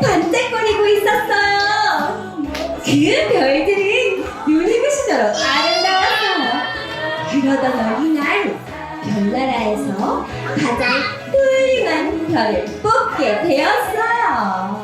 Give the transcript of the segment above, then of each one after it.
반짝거리고 있었어요. 그 별들은 눈이 부시도록 아름다웠어요. 그러던 어느 날 별나라에서 가장 훌륭한 별을 뽑게 되었어요.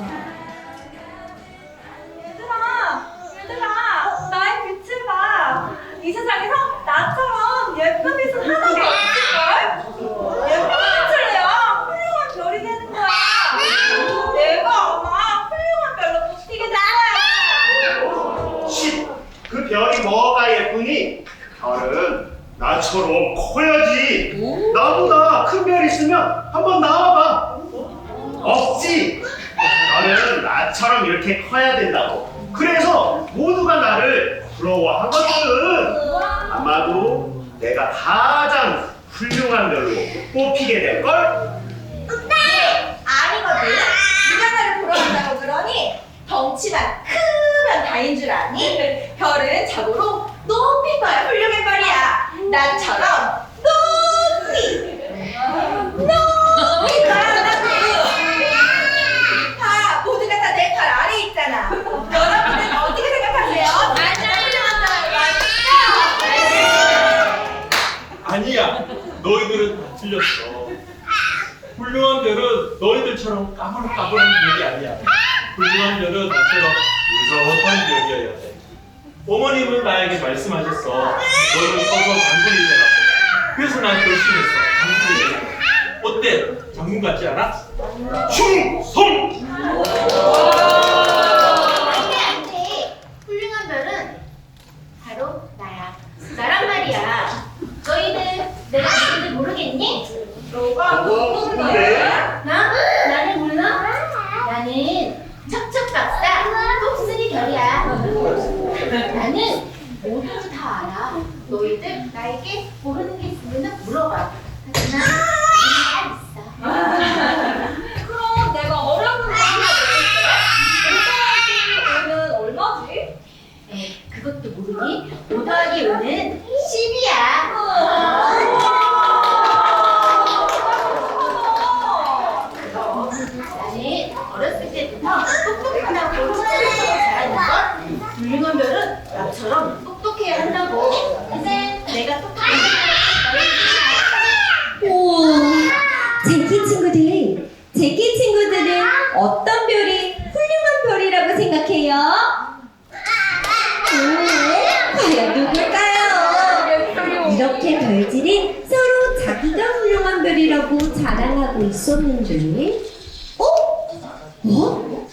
별은 나처럼 커야지. 나보다 큰 별 있으면 한번 나와봐. 없지. 별은 나처럼 이렇게 커야 된다고. 그래서 모두가 나를 부러워하거든. 아마도 내가 가장 훌륭한 별로 뽑히게 될걸? 네, 아니거든. 누가 나를 부러운다고 그러니 덩치가 크면 다인 줄 아니? 별은 자고로 높이 커야 훌륭한 별이야. 나처럼 높이 높이 커야 다 모두가 다 내 팔 아래 있잖아. 여러분은 어떻게 생각하세요? 아니야. 너희들은 다 틀렸어. 훌륭한 별은 너희들처럼 까불까불한 별이 아니야. 훌륭한 별은 나처럼 무서운 별이어야 돼. 어머님은 나에게 말씀하셨어. 너는 커서 장군이 되라. 그래서 난 결심했어. 장군이 되라. 어때? 장군 같지 않아? 충성! 안돼 안돼 훌륭한 별은 바로 나야 나란 말이야 너희들 내가 누군지 모르겠니? 너가 누군데? 누군데? 나? 나를 몰라? 나는 척척박사 똑순이 별이야 나는 뭐든지 다 알아 너희들 나에게 모르는 게 있으면 물어봐 하지만 나는 다 있어 그럼 내가 어려운 거 하나 내볼게. 5 더하기 5는 얼마지? 에 그것도 모르니? 5 더하기 5는 10이야 나는 어렸을 때부터 똑똑하다고 칭찬하고 자라는 건 훌륭한 별은 나처럼 똑똑해야 한다고 이제 내가 똑똑해야 우와, 제키 친구들, 제키 친구들은 어떤 별이 훌륭한 별이라고 생각해요? 오, 과연 누굴까요? 이렇게 별들은 서로 자기가 훌륭한 별이라고 자랑하고 있었는데, 어? 어?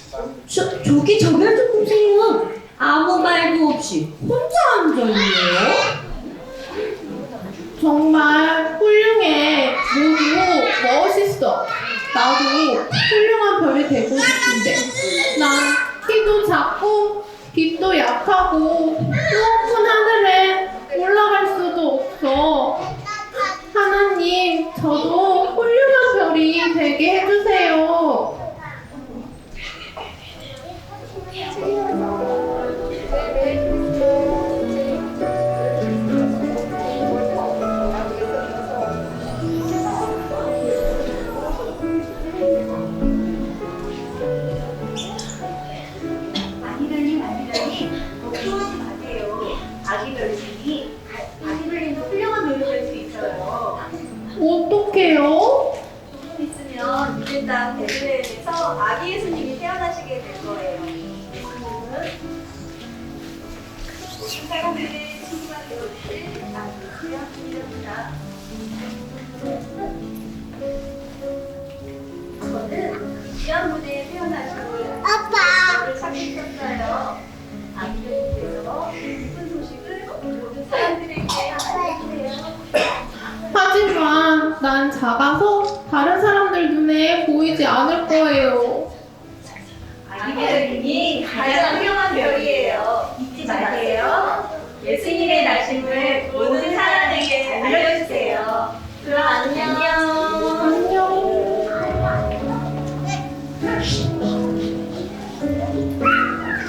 저, 저기 저별 좀 보세요. 아무 말도 없이 혼자 앉아있네요. 정말 훌륭해. 모두 멋있어. 나도 훌륭한 별이 되고 싶은데. 난 키도 작고, 빛도 약하고, 높은 하늘에 올라갈 수도 없어. 하나님, 저도 아기 예수님이 태어나시게 될 거예요. 사람들의 친구가 되어주실 아기가 되었다. 저는 귀한 무대에 태어나신 아빠를 찾으셨어요. 아기들께서 기쁜 소식을 모든 사람들에게 알려주세요. 하지만 난 작아서 다른 사람들 눈에 보이지 않을 거예요. 별님이 가장 훌륭한 별이에요. 잊지 마세요. 예수님의 나심을 모든 사람에게 알려주세요. 그럼 안녕.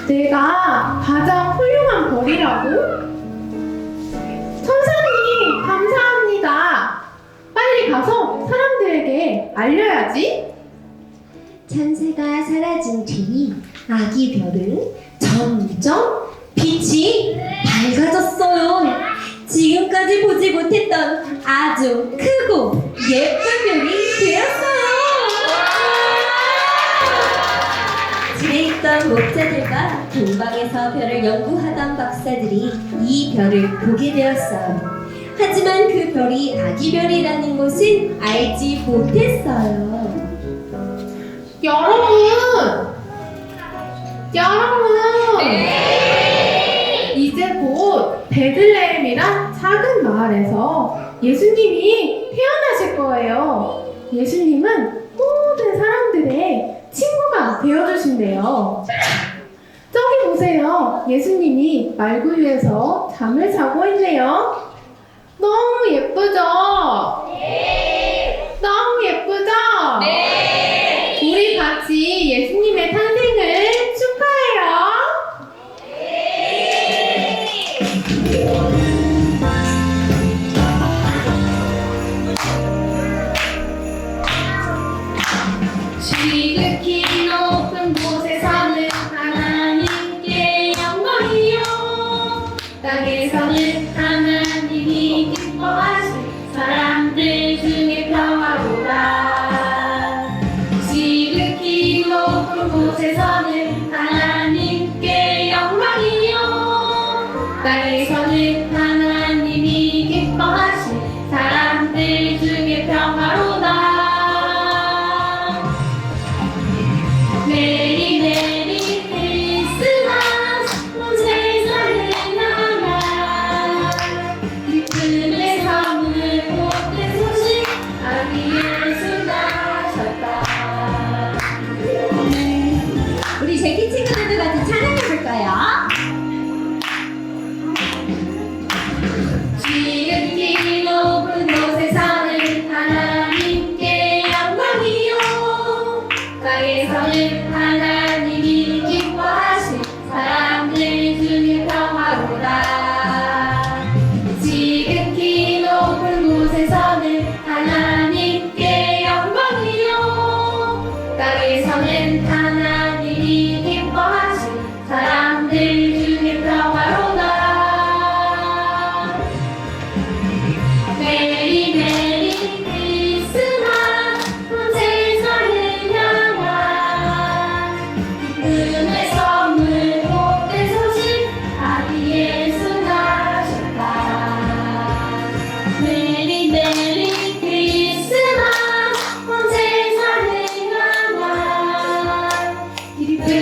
내가 가장 훌륭한 별이라고? 천사님, 감사합니다. 빨리 가서 사람들에게 알려야지. 찬새가 사라진 뒤 아기 별은 점점 빛이 밝아졌어요. 지금까지 보지 못했던 아주 크고 예쁜 별이 되었어요. 집에 있던 목자들과 동방에서 별을 연구하던 박사들이 이 별을 보게 되었어요. 하지만 그 별이 아기 별이라는 것은 알지 못했어요. 여러분! 여러분! 이제 곧 베들레헴이란 작은 마을에서 예수님이 태어나실 거예요. 예수님은 모든 사람들의 친구가 되어주신대요. 저기 보세요. 예수님이 말구 위에서 잠을 자고 있네요. 너무 예쁘죠? 땅에서는 하나님이 기뻐하신 사람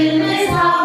Gülmez hava